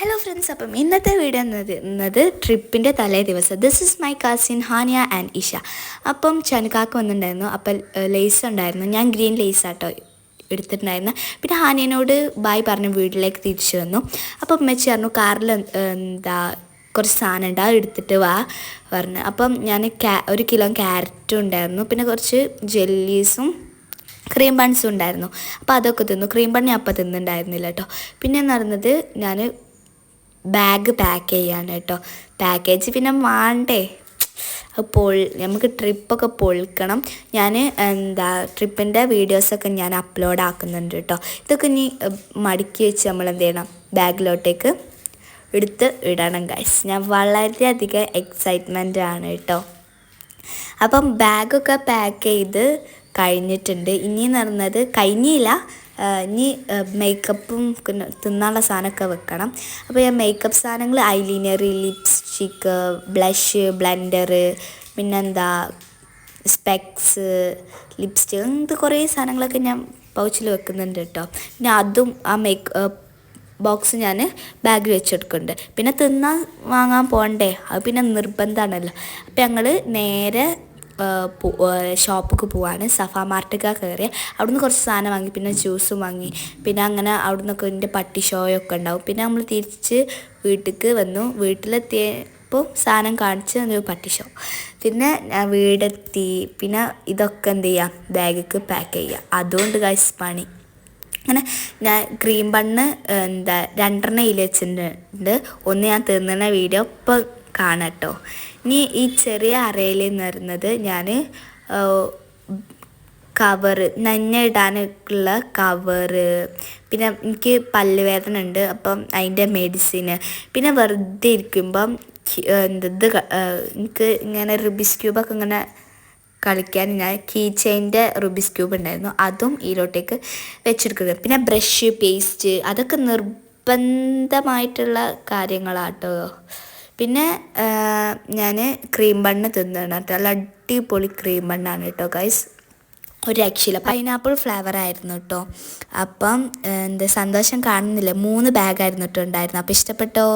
Hello friends അപ്പം ഇന്നത്തെ video എന്നത് എന്നത് ട്രിപ്പിന്റെ തലേ ദിവസം. This is my cousin Haniya and Isha അപ്പം ചനുക്കാക്ക് വന്നിട്ടുണ്ടായിരുന്നു. അപ്പം ലേസ് ഉണ്ടായിരുന്നു. ഞാൻ ഗ്രീൻ ലേസ് ആട്ടോ എടുത്തിട്ടുണ്ടായിരുന്നു. പിന്നെ ഹാനിയനോട് ബായ് പറഞ്ഞു വീട്ടിലേക്ക് തിരിച്ചു വന്നു. അപ്പം മെച്ച് പറഞ്ഞു കാറിൽ എന്താ കുറച്ച് സാധനം ഉണ്ട്. എടുത്തിട്ട് വാ പറഞ്ഞു. അപ്പം ഞാൻ ഒരു കിലോ ക്യാരറ്റും ഉണ്ടായിരുന്നു. പിന്നെ കുറച്ച് ജെല്ലീസും ക്രീം ബൺസും ഉണ്ടായിരുന്നു. അപ്പോൾ അതൊക്കെ തിന്നു. ക്രീം ബൺ ഞാൻ അപ്പം തിന്നുണ്ടായിരുന്നില്ല കേട്ടോ പിന്നെ നടന്നത് ഞാൻ ബാഗ് പാക്ക് ചെയ്യാണ് കേട്ടോ. പാക്കേജ് പിന്നെ വേണ്ടേ പൊൾ നമുക്ക് ട്രിപ്പൊക്കെ പൊളിക്കണം. ഞാൻ എന്താ ട്രിപ്പിന്റെ വീഡിയോസൊക്കെ ഞാൻ അപ്ലോഡ് ആക്കുന്നുണ്ട് കേട്ടോ. ഇതൊക്കെ ഇനി മടക്കി വെച്ച് നമ്മൾ എന്ത് ചെയ്യണം? ബാഗിലോട്ടേക്ക് എടുത്ത് ഇടണം ഗൈസ് ഞാൻ വളരെയധികം എക്സൈറ്റ്മെന്റ് ആണ് കേട്ടോ. അപ്പം ബാഗൊക്കെ പാക്ക് ചെയ്ത് കഴിഞ്ഞിട്ടുണ്ട്. ഇനി നടന്നത് കഴിഞ്ഞില്ല. ഇനി മേക്കപ്പും തിന്നാനുള്ള സാധനമൊക്കെ വെക്കണം. അപ്പോൾ ഞാൻ മേക്കപ്പ് സാധനങ്ങൾ ഐലൈനർ ലിപ്സ്റ്റിക്ക് ബ്ലഷ് ബ്ലെൻഡർ പിന്നെന്താ സ്പെക്സ് ലിപ്സ്റ്റിക് അങ്ങനത്തെ കുറേ സാധനങ്ങളൊക്കെ ഞാൻ പൗച്ചിൽ വെക്കുന്നുണ്ട് കേട്ടോ പിന്നെ അതും ആ മേക്ക് ബോക്സ് ഞാൻ ബാഗിൽ വെച്ചെടുക്കുന്നുണ്ട്. പിന്നെ തിന്നാൻ വാങ്ങാൻ പോകണ്ടേ? അത് പിന്നെ നിർബന്ധമാണല്ലോ. അപ്പം ഞങ്ങൾ നേരെ ഷോപ്പിക്ക് പോവാണ്. സഫ മാർട്ടിക്ക കയറി അവിടുന്ന് കുറച്ച് സാധനം വാങ്ങി. പിന്നെ ജ്യൂസും വാങ്ങി. പിന്നെ അങ്ങനെ അവിടുന്നൊക്കെ എന്റെ പട്ടി ഷോയൊക്കെ ഉണ്ടാവും. പിന്നെ നമ്മൾ തിരിച്ച് വീട്ടിലേക്ക് വന്നു. വീട്ടിലെത്തിയ വീട്ടിലെത്തിയപ്പോൾ സാധനം കാണിച്ച് ഒരു പട്ടി ഷോ. പിന്നെ ഞാൻ വീടെത്തി. പിന്നെ ഇതൊക്കെ എന്ത് ചെയ്യാം? ബാഗിക്ക് പാക്ക് ചെയ്യുക അതുകൊണ്ട് കാശ് പണി. അങ്ങനെ ഞാൻ ക്രീം ബണ്ണ് എന്താ രണ്ടെണ്ണം ഇല വെച്ചിട്ടുണ്ട്. ഒന്ന് ഞാൻ തിന്നുന്ന വീഡിയോ. ഇപ്പോൾ കാണാം കേട്ടോ ഇനി ഈ ചെറിയ അറയിൽ നിന്ന് വരുന്നത് ഞാൻ കവറ് നഞ്ഞ ഇടാനുള്ള കവറ്. പിന്നെ എനിക്ക് പല്ലുവേദന ഉണ്ട് അപ്പം അതിന്റെ മെഡിസിന്. പിന്നെ വെറുതെ ഇരിക്കുമ്പം എന്തത് എനിക്ക് ഇങ്ങനെ റുബിസ് ക്യൂബൊക്കെ ഇങ്ങനെ കളിക്കാൻ ഞാൻ കീ ചെയിന്റെ റുബിസ് ക്യൂബ് ഉണ്ടായിരുന്നു. അതും ഇതിലോട്ടേക്ക് വെച്ചെടുക്കുന്നത്. പിന്നെ ബ്രഷ് പേസ്റ്റ് അതൊക്കെ നിർബന്ധമായിട്ടുള്ള കാര്യങ്ങളാട്ടോ. പിന്നെ ഞാൻ ക്രീം ബണ്ണ് തിന്നണം കേട്ടോ. നല്ല അടിപൊളി ക്രീം ബണ്ണാണ് കേട്ടോ ഗൈസ് ഒരു രക്ഷയില്ല. പൈനാപ്പിൾ ഫ്ലേവർ ആയിരുന്നു കേട്ടോ. അപ്പം എന്താ സന്തോഷം കാണുന്നില്ല. മൂന്ന് ബാഗായിരുന്നു കേട്ടോ ഉണ്ടായിരുന്നു അപ്പോൾ ഇഷ്ടപ്പെട്ടോ?